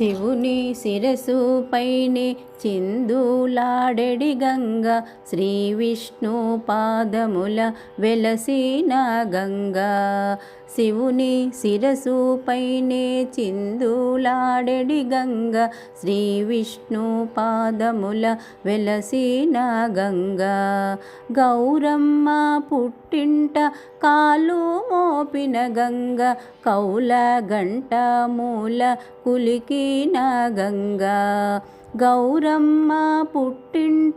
శివుని శిరసు పైనే చిందులాడెడి గంగ. శ్రీ విష్ణు పాదముల వెలసిన గంగా. శివుని శిరసు పైనే చిందులాడెడి గంగ. శ్రీ విష్ణు పాదముల వెలసిన గంగా. గౌరమ్మ పుట్టింట కాలు మోపిన గంగ. కౌల గంట మూల కులికి కులికిన గంగా. గౌరమ్మ పుట్టింట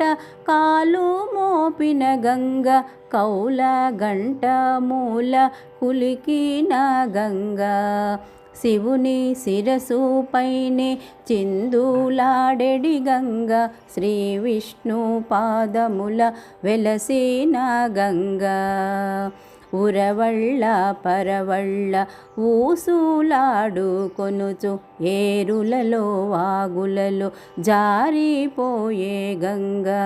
కాలు మోపిన గంగ. కౌల గంట మూల కులికిన గంగా. శివుని శిరసు పైనే చిందులాడెడి గంగ. శ్రీ విష్ణు పాదముల వెలసిన గంగా. ఉరవళ్ళ పరవళ్ళ ఊసులాడు కొనుచు ఏరులలో వాగులలో జారిపోయే గంగా.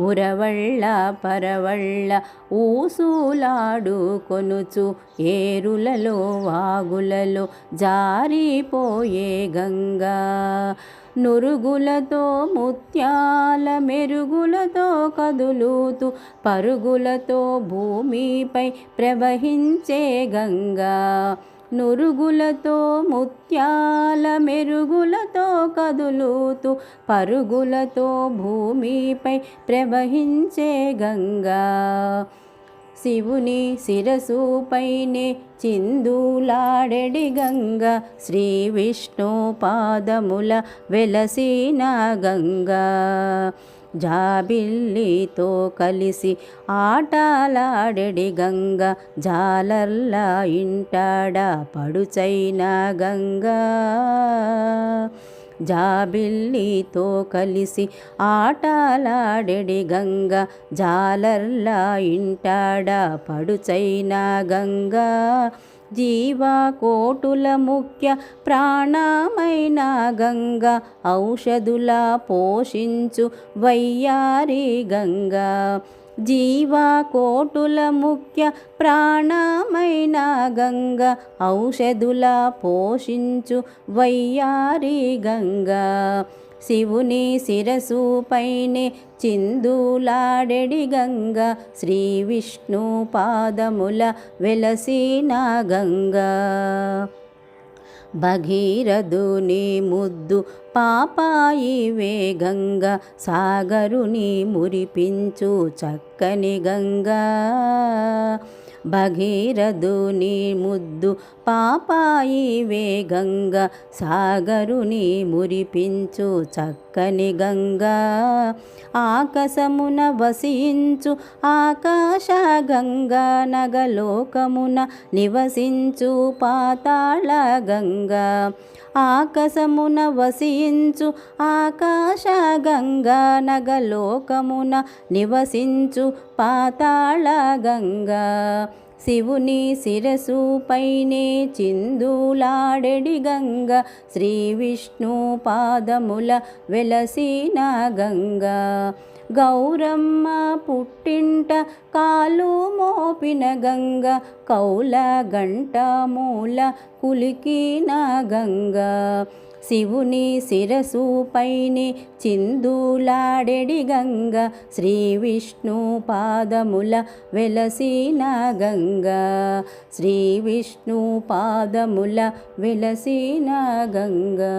ఉరవళ్ళ పరవళ్ళ ఊసూలాడు కొనుచు ఏరులలో వాగులలో జారిపోయే గంగా. నురుగులతో ముత్యాల మెరుగులతో కదులుతూ పరుగులతో భూమిపై ప్రవహించే గంగా. నురుగులతో ముత్యాల మెరుగులతో కదులుతూ పరుగులతో భూమిపై ప్రవహించే గంగా. శివుని శిరసుపైనే చిందులాడెడి గంగ. శ్రీ విష్ణు పాదముల వెలసిన గంగా. జాబిల్లితో కలిసి ఆటలాడెడి గంగ జాలర్లా ఇంటాడ పడుచైన గంగా. జాబిల్లితో కలిసి ఆటలాడెడి గంగ జాలర్లా ఇంటాడ పడుచైన గంగా. జీవా కోటుల ముఖ్య ప్రాణమైన గంగ ఔషధుల పోషించు వయ్యారి గంగా. జీవా కోటుల ముఖ్య ప్రాణమైన గంగ ఔషధుల పోషించు వయ్యారి గంగా. శివుని శిరసు పైనే చిందులాడెడి గంగ. శ్రీ విష్ణు పాదముల వెలసిన గంగా. భగీరథుని ముద్దు పాపాయి వేగంగా. సాగరుని మురిపించు చక్కని గంగా. భగీరథుని ముద్దు పాపాయి వేగంగా సాగరుని మురిపించు చక్కని గంగా ఆకాశమున వసించు ఆకాశ గంగా నగలోకమున నివసించు పాతాళ గంగా. ఆకాశమున వసించు ఆకాశ గంగా నగలోకమున నివసించు పాతాళ గంగా. శివుని శిరసు పైనే చిందులాడెడి గంగ శ్రీ విష్ణు పాదముల వెలసిన గంగా. గౌరమ్మ పుట్టింట కాలు మోపిన గంగ కౌల గంట మూల కులికిన గంగా. శివుని శిరసు పైనే చిందులాడెడి గంగ శ్రీ విష్ణు పాదముల వెలసిన గంగ. శ్రీ విష్ణు పాదముల వెలసిన గంగా.